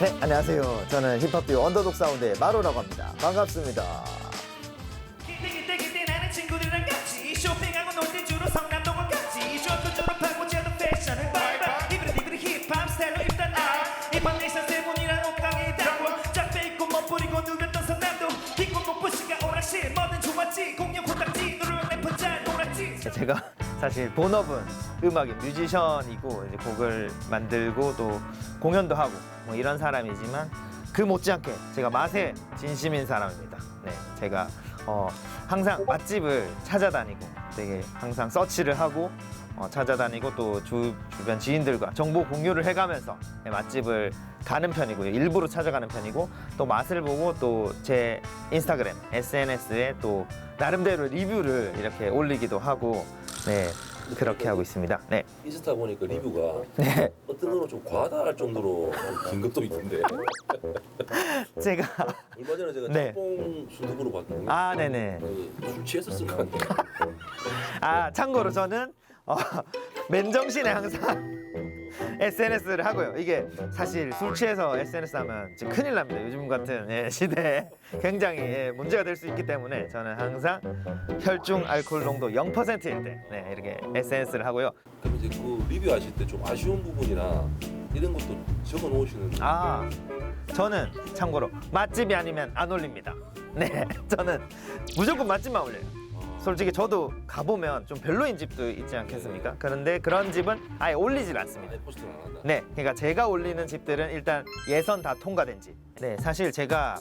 네, 안녕하세요. 저는 힙합 듀오 언더독 사운드의 마로라고 합니다. 반갑습니다. 기대기대기대 나는 친구들이랑 같이 쇼핑하고 놀 때 주로 성남동을 갔지 중학교 졸업하고 저도 패션을 밟아 이브리 이브리 힙합 스타일로 입단 아 힙합 네이션 세븐이란 옷가게에 다워 짝배 입고 멋부리고 누볐던 성남동 빈곤 복부시가 오락실 뭐든 좋았지 공룡 코딱지 노래방 래퍼 잘 놀았지 제가 사실 본업은 음악인 뮤지션이고 이제 곡을 만들고 또 공연도 하고 뭐 이런 사람이지만 그 못지않게 제가 맛에 진심인 사람입니다. 네, 제가 어, 항상 맛집을 찾아다니고 되게 항상 서치를 하고 어, 찾아다니고 또 주, 주변 지인들과 정보 공유를 해가면서 네, 맛집을 가는 편이고요. 일부러 찾아가는 편이고 또 맛을 보고 또 제 인스타그램, SNS에 또 나름대로 리뷰를 이렇게 올리기도 하고 네 그렇게 하고 있습니다. 네, 인스타 보니까 리뷰가 네. 어떤 거는 좀 과하다 할 정도로 긴 것도 있던데. 제가 얼마 전에 제가 네. 짬뽕 순두부로 봤더니 아 네네. 아니, 술 취했었을 거 아니에요. 아 참고로 저는 어, 맨정신에 항상 SNS를 하고요. 이게 사실 술 취해서 SNS 하면 지금 큰일 납니다. 요즘 같은 예, 시대에 굉장히 예, 문제가 될 수 있기 때문에 저는 항상 혈중 알코올 농도 0%일 때 네, 이렇게 SNS를 하고요. 그럼 이제 그 리뷰하실 때 좀 아쉬운 부분이나 이런 것도 적어 놓으시는 아 저는 참고로 맛집이 아니면 안 올립니다. 네, 저는 무조건 맛집만 올려요. 솔직히 저도 가보면 좀 별로인 집도 있지 않겠습니까? 그런데 그런 집은 아예 올리질 않습니다. 아예 안 한다 네, 그러니까 제가 올리는 집들은 일단 예선 다 통과된 집. 네, 사실 제가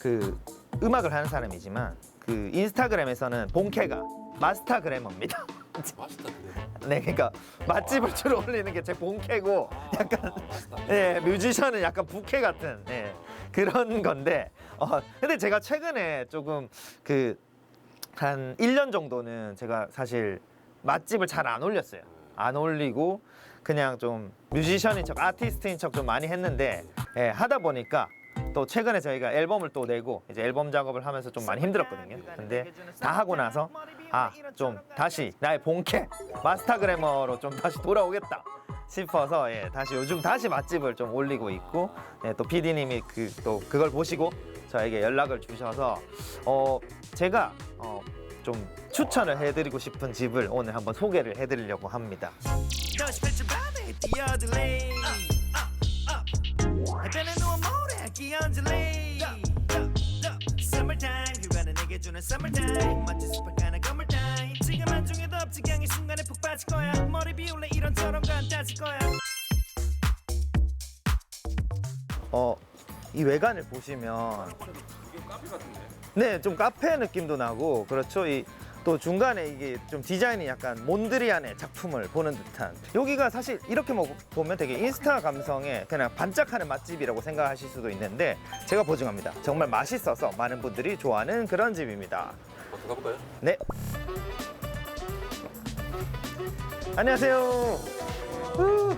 그 음악을 하는 사람이지만 그 인스타그램에서는 본캐가 마스타그래머입니다. 맛있다 그래 네, 그러니까 맛집을 주로 올리는 게 제 본캐고 약간 맛있다 네, 뮤지션은 약간 부캐 같은 네, 그런 건데 어, 근데 제가 최근에 조금 그 한 1년 정도는 제가 사실 맛집을 잘 안 올렸어요. 안 올리고 그냥 좀 뮤지션인 척, 아티스트인 척 좀 많이 했는데 예, 하다 보니까 또 최근에 저희가 앨범을 또 내고 이제 앨범 작업을 하면서 좀 많이 힘들었거든요. 근데 다 하고 나서 아, 좀 다시 나의 본캐 마스타그래머로 좀 다시 돌아오겠다. 싶어서 예, 다시 요즘 다시 맛집을 좀 올리고 있고 예, 또 PD님이 그 또 그걸 보시고 저에게 연락을 주셔서 어 제가 어, 좀 추천을 해드리고 싶은 집을 오늘 한번 소개를 해드리려고 합니다. 내게 주는 summertime 마치 스파카나 건물타 네, 좀 카페 느낌도 나고 그렇죠. 이 또 중간에 이게 좀 디자인이 약간 몬드리안의 작품을 보는 듯한 여기가 사실 이렇게 뭐 보면 되게 인스타 감성의 그냥 반짝하는 맛집이라고 생각하실 수도 있는데 제가 보증합니다. 정말 맛있어서 많은 분들이 좋아하는 그런 집입니다. 어떻게 가볼까요? 네. 안녕하세요. 후.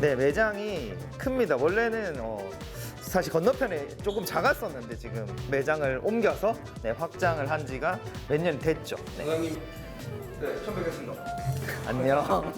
네, 매장이 큽니다. 원래는 어, 사실 건너편에 조금 작았었는데 지금 매장을 옮겨서 네, 확장을 한 지가 몇 년이 됐죠. 네. 사장님 네, 처음 뵙겠습니다. 안녕.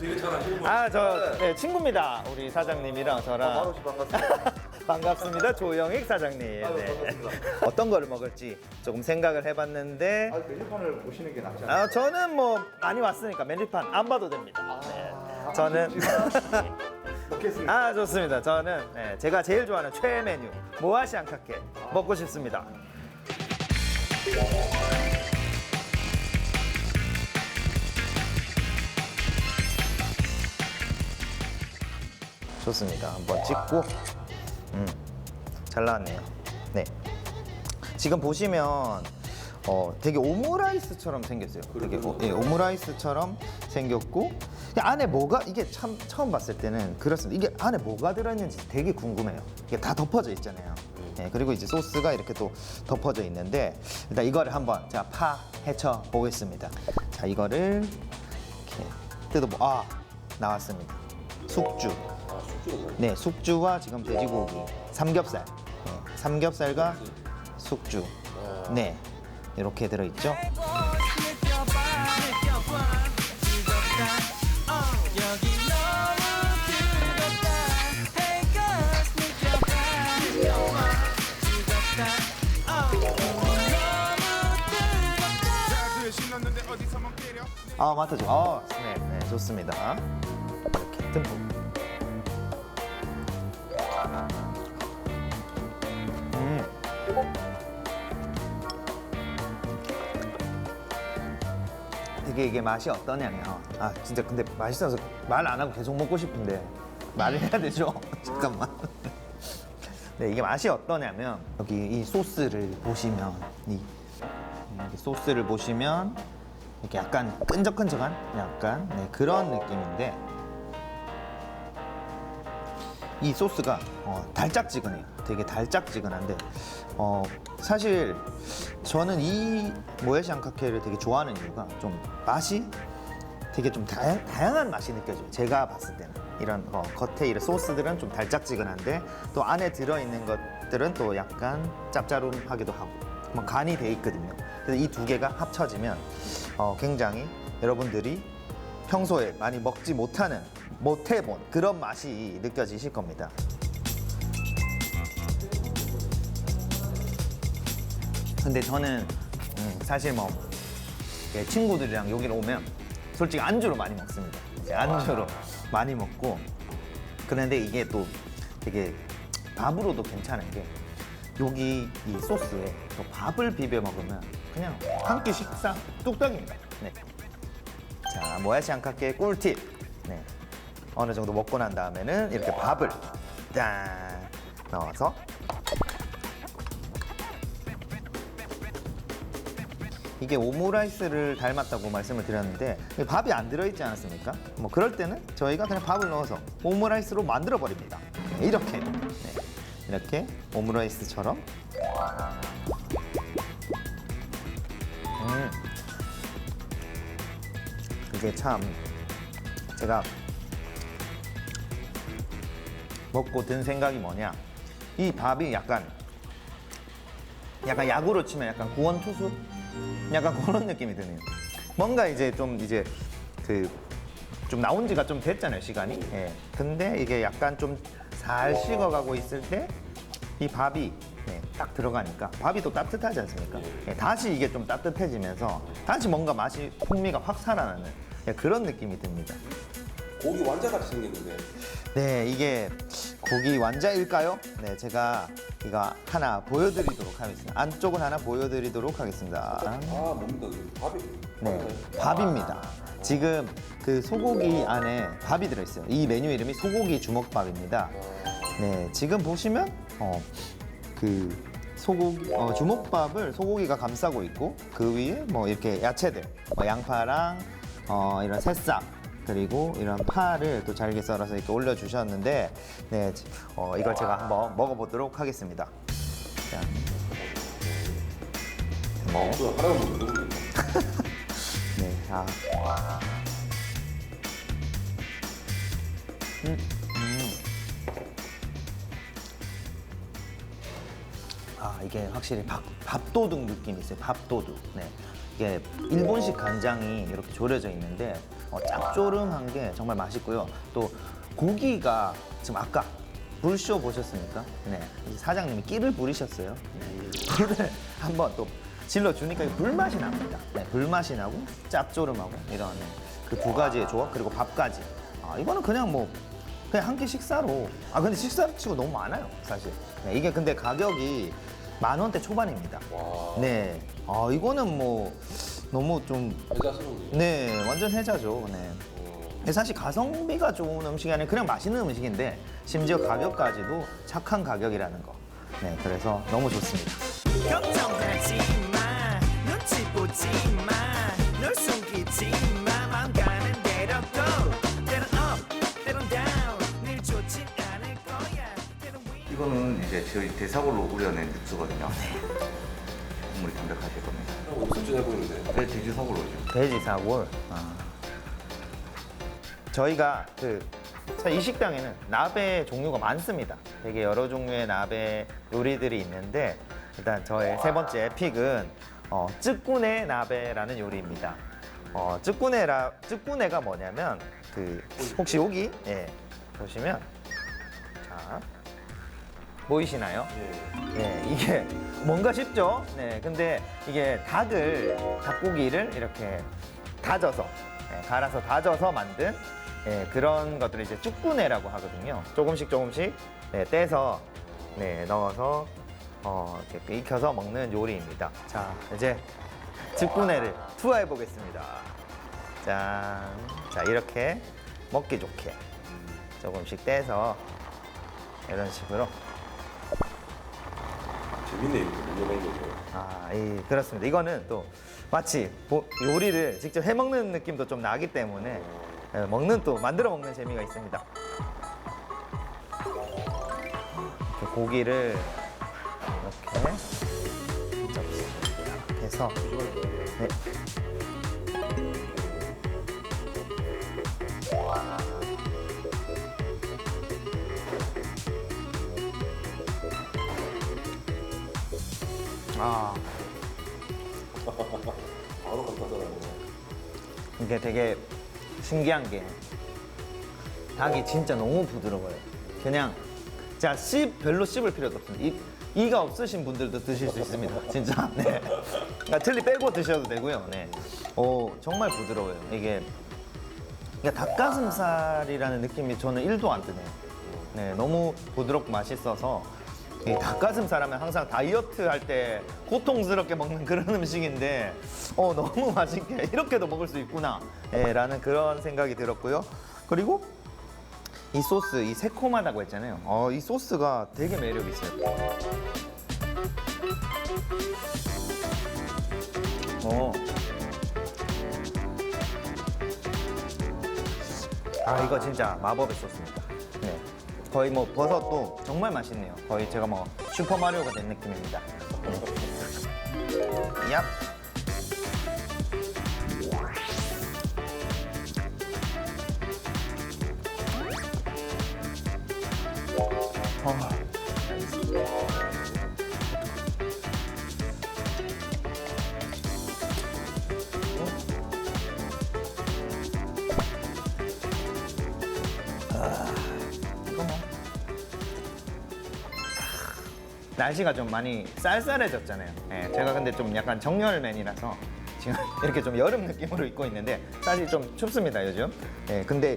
되게 잘 아시는 아, 저 네, 친구입니다. 우리 사장님이랑 저랑. 바로 씨 반갑습니다. 반갑습니다. 조영익 사장님. 네. 반갑습니다. 어떤 거를 먹을지 조금 생각을 해봤는데 아, 메뉴판을 보시는 게 낫지 않나요? 아, 저는 뭐 많이 왔으니까 메뉴판 안 봐도 됩니다. 네. 저는 먹겠습니다. 아 좋습니다. 저는 네, 제가 제일 좋아하는 최애 메뉴 모아시 안 카케 먹고 싶습니다. 좋습니다. 한번 찍고 음, 잘 나왔네요. 네. 지금 보시면 어, 되게 오므라이스처럼 생겼어요. 되게 오, 예, 오므라이스처럼 생겼고 이 안에 뭐가 이게 참 처음 봤을 때는 그렇습니다. 이게 안에 뭐가 들어있는지 되게 궁금해요. 이게 다 덮어져 있잖아요. 예, 그리고 이제 소스가 이렇게 또 덮어져 있는데 일단 이거를 한번 제가 파 헤쳐 보겠습니다. 자, 이거를 이렇게 뜯어보 아 나왔습니다. 숙주. 네, 숙주와 지금 돼지고기, 삼겹살, 네, 삼겹살과 숙주, 네, 이렇게 들어있죠. 아 맡아줘. 아, 네, 네, 좋습니다. 이렇게 듬뿍. 음. 되게 이게 맛이 어떠냐면 아 진짜 근데 맛있어서 말 안 하고 계속 먹고 싶은데 말을 해야 되죠? 잠깐만. 네 이게 맛이 어떠냐면 여기 이 소스를 보시면 이 음, 이 소스를 보시면 이렇게 약간 끈적끈적한 약간 네, 그런 느낌인데 이 소스가 어, 달짝지근해요. 되게 달짝지근한데 어, 사실 저는 이 모야샹카케를 되게 좋아하는 이유가 좀 맛이 되게 좀 다양, 다양한 맛이 느껴져요. 제가 봤을 때는 이런 어, 겉에 이런 소스들은 좀 달짝지근한데 또 안에 들어있는 것들은 또 약간 짭짤하기도 하고 뭐 간이 돼 있거든요. 그래서 이 두 개가 합쳐지면 어, 굉장히 여러분들이 평소에 많이 먹지 못하는 못 해본 그런 맛이 느껴지실 겁니다. 근데 저는 음, 사실 뭐 이렇게 친구들이랑 여기로 오면 솔직히 안주로 많이 먹습니다. 이제 안주로 많이 먹고 그런데 이게 또 되게 밥으로도 괜찮은 게 여기 이 소스에 또 밥을 비벼 먹으면 그냥 한 끼 식사 뚝딱입니다. 네. 자, 모야시앙카케 꿀팁. 네. 어느 정도 먹고 난 다음에는 이렇게 밥을 딱 넣어서 이게 오므라이스를 닮았다고 말씀을 드렸는데 밥이 안 들어있지 않았습니까? 뭐 그럴 때는 저희가 그냥 밥을 넣어서 오므라이스로 만들어 버립니다. 이렇게 네. 이렇게 오므라이스처럼 이게 참 제가 먹고 든 생각이 뭐냐 이 밥이 약간 약간 야구로 치면 약간 구원 투수 약간 그런 느낌이 드네요. 뭔가 이제 좀 이제 그 좀 나온 지가 좀 됐잖아요 시간이. 예. 근데 이게 약간 좀 잘 식어가고 있을 때 이 밥이 예, 딱 들어가니까 밥이 또 따뜻하지 않습니까? 예, 다시 이게 좀 따뜻해지면서 다시 뭔가 맛이 풍미가 확 살아나는 예, 그런 느낌이 듭니다. 고기 완자같이 생겼는데 네, 이게 고기 완자일까요? 네, 제가 이거 하나 보여드리도록 하겠습니다. 안쪽은 하나 보여드리도록 하겠습니다. 아 뭡니까 그 밥이 네, 밥입니다. 지금 그 소고기 안에 밥이 들어있어요. 이 메뉴 이름이 소고기 주먹밥입니다. 네, 지금 보시면 어, 그 소고기 어, 주먹밥을 소고기가 감싸고 있고 그 위에 뭐 이렇게 야채들, 뭐 양파랑 어, 이런 새싹 그리고 이런 파를 또 잘게 썰어서 이렇게 올려주셨는데 네, 어, 이걸 제가 한번 먹어보도록 하겠습니다. 자, 그 되는데 네, 자. 음, 음. 아, 이게 확실히 밥, 밥도둑 느낌이 있어요. 밥도둑. 네. 이게 일본식 간장이 이렇게 졸여져 있는데 어, 짭조름한 게 정말 맛있고요. 또 고기가 지금 아까 불쇼 보셨습니까? 네. 이 사장님이 끼를 부리셨어요. 네. 불을 한번 또 질러 주니까 불맛이 납니다. 네, 불맛이 나고 짭조름하고 이런 그 두 가지의 조합 그리고 밥까지. 아, 이거는 그냥 뭐 그냥 한 끼 식사로. 아 근데 식사로 치고 너무 많아요, 사실. 네, 이게 근데 가격이 만 원대 초반입니다. 와 네. 아 이거는 뭐 너무 좀 여자스러운데 네, 완전 해자죠. 네. 근데 사실 가성비가 좋은 음식이 아니라 그냥 맛있는 음식인데 심지어 가격까지도 착한 가격이라는 거. 네, 그래서 너무 좋습니다. 걱정하지 마 눈치 보지 마널 숨기지 마 이거는 이제 저희 대사골로 우려낸 육수거든요. 국물이 담백하실 겁니다. 형 술집 해보이는데 네, 돼지 사골로죠. 돼지 사골. 아. 저희가 그이 식당에는 나베 종류가 많습니다. 되게 여러 종류의 나베 요리들이 있는데 일단 저의 세 번째 픽은 어, 쯔꾸네 나베라는 요리입니다. 어, 쯔꾸네라 쯔꾸네가 뭐냐면 그 혹시 여기 예, 보시면 자 보이시나요? 예. 예, 이게 뭔가 쉽죠? 네, 근데 이게 닭을, 닭고기를 이렇게 다져서 예, 갈아서 다져서 만든 예, 그런 것들을 이제 쭈꾸네라고 하거든요. 조금씩 조금씩 네, 떼서 네, 넣어서 어, 이렇게 익혀서 먹는 요리입니다. 자, 이제 쭈꾸네를 투하해 보겠습니다. 짠. 자, 이렇게 먹기 좋게 조금씩 떼서 이런 식으로 재밌네 이렇게 먹는. 아, 이, 그렇습니다. 이거는 또 마치 보- 요리를 직접 해 먹는 느낌도 좀 나기 때문에 예, 먹는 또 만들어 먹는 재미가 있습니다. 이렇게 고기를 이렇게 해서 네. 아. 바로 간단하잖아요. 이게 되게 신기한 게 닭이 진짜 너무 부드러워요. 그냥 자 씹 별로 씹을 필요도 없습니다. 이, 이가 없으신 분들도 드실 수 있습니다. 진짜. 네. 그러니까 틀리 빼고 드셔도 되고요. 네. 오 정말 부드러워요. 이게 그러니까 닭가슴살이라는 느낌이 저는 1도 안 드네요. 네, 너무 부드럽고 맛있어서 이 닭가슴살 하면 항상 다이어트 할 때 고통스럽게 먹는 그런 음식인데 어 너무 맛있게 이렇게도 먹을 수 있구나 예, 라는 그런 생각이 들었고요. 그리고 이 소스, 이 새콤하다고 했잖아요. 어, 이 소스가 되게 매력 있어요. 어. 아 이거 진짜 마법의 소스입니다. 네. 거의 뭐 버섯도 정말 맛있네요. 거의 제가 뭐 슈퍼 마리오가 된 느낌입니다. 네. 얍. 날씨가 좀 많이 쌀쌀해졌잖아요. 예, 제가 근데 좀 약간 정열맨이라서 지금 이렇게 좀 여름 느낌으로 입고 있는데 사실 좀 춥습니다 요즘. 예, 근데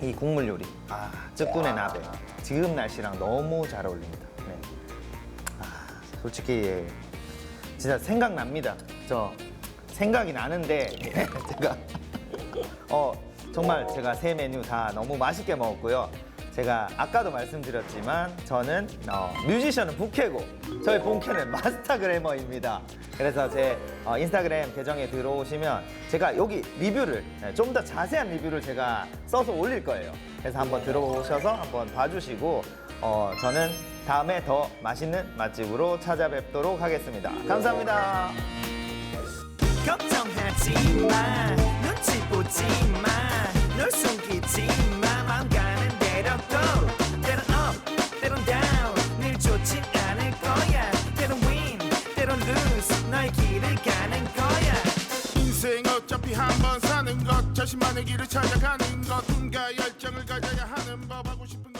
이 국물 요리, 아 쯔꾸네 나베 지금 날씨랑 너무 잘 어울립니다. 네. 아, 솔직히 예, 진짜 생각납니다. 저 생각이 나는데 제가 어 정말 제가 세 메뉴 다 너무 맛있게 먹었고요. 제가 아까도 말씀드렸지만 저는 어, 뮤지션은 부캐고 저의 본캐는 마스터그래머입니다. 그래서 제 어, 인스타그램 계정에 들어오시면 제가 여기 리뷰를 네, 좀더 자세한 리뷰를 제가 써서 올릴 거예요. 그래서 한번 들어오셔서 한번 봐주시고 어, 저는 다음에 더 맛있는 맛집으로 찾아뵙도록 하겠습니다. 감사합니다. 걱정하지 마 눈치 보지 마널 숨기지 마 마음 가 인생 어차피 한 번 사는 것. 자신만의 길을 찾아가는 것. 꿈과 열정을 가져야 하는 법. 하고 싶은